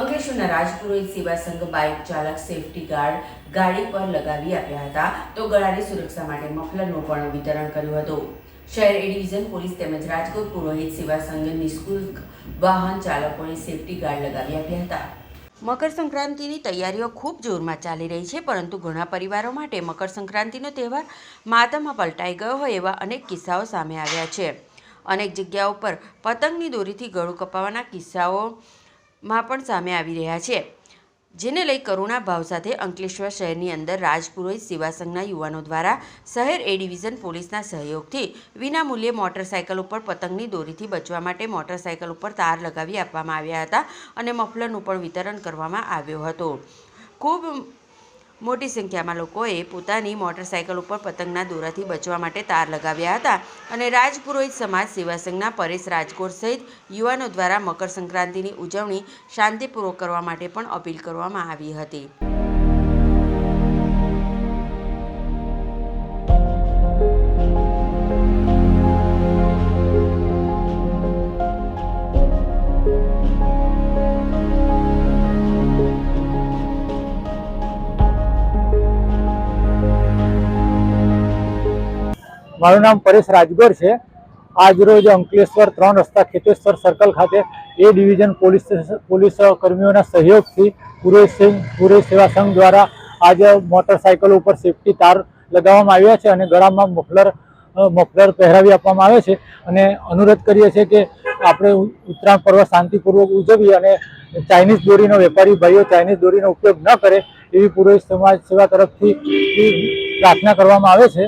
અંકલેશ્વરના રાજપુરોહિત સેવા સંઘ બાઇક ચાલક સેફટી ગાર્ડ ગાડી પર લગાવી આપ્યા હતા. તો ગળાની સુરક્ષા માટે મફલરનું પણ વિતરણ કર્યું હતું. શહેર એ ડિવિઝન પોલીસ તેમજ રાજકોટ પુરોહિત સેવા સંઘ નિઃશુલ્ક વાહન ચાલકોને સેફટી ગાર્ડ લગાવી આપ્યા હતા. મકર સંક્રાંતિની તૈયારીઓ ખૂબ જોરમાં ચાલી રહી છે, પરંતુ ઘણા પરિવારો માટે મકર સંક્રાંતિનો તહેવાર માતામાં પલટાઈ ગયો હોય એવા અનેક કિસ્સાઓ સામે આવ્યા છે. અનેક જગ્યાઓ પર પતંગની દોરીથી ગળું કપાવાના કિસ્સાઓમાં પણ સામે આવી રહ્યા છે, જેને લઈ કરુણા ભાવ સાથે અંકલેશ્વર શહેરની અંદર રાજપુરોહિત સેવા સંઘના યુવાનો દ્વારા શહેર એ ડિવિઝન પોલીસના સહયોગથી વિનામૂલ્યે મોટરસાયકલ ઉપર પતંગની દોરીથી બચવા માટે મોટરસાયકલ ઉપર તાર લગાવી આપવામાં આવ્યા હતા અને મફલરનું પણ વિતરણ કરવામાં આવ્યું હતું. ખૂબ મોટી સંખ્યામાં લોકોએ પોતાની મોટરસાયકલ ઉપર પતંગના દોરાથી બચવા માટે તાર લગાવ્યા હતા અને રાજપુરોહિત સમાજ સેવા સંઘના પરેશ રાજકોટ સહિત યુવાનો દ્વારા મકર સંક્રાંતિની ઉજવણી શાંતિપૂર્વક કરવા માટે પણ અપીલ કરવામાં આવી હતી. મારું નામ પરેશ રાજગર છે. આજરોજ અંકલેશ્વર ત્રણ રસ્તા ખેતેશ્વર સર્કલ ખાતે એ ડિવિઝન પોલીસ પોલીસ કર્મીઓના સહયોગથી સિંહ પુરોહિત સેવા સંઘ દ્વારા આજે મોટરસાયકલ ઉપર સેફટી તાર લગાવવામાં આવ્યા છે અને ગળામાં મફલર મફલર પહેરાવી આપવામાં આવે છે. અને અનુરોધ કરીએ છીએ કે આપણે ઉત્તરાયણ પર્વ શાંતિપૂર્વક ઉજવીએ અને ચાઇનીઝ દોરીનો વેપારી ભાઈઓ ચાઇનીઝ દોરીનો ઉપયોગ ન કરે એવી પુરોહિત સમાજ સેવા તરફથી પ્રાર્થના કરવામાં આવે છે.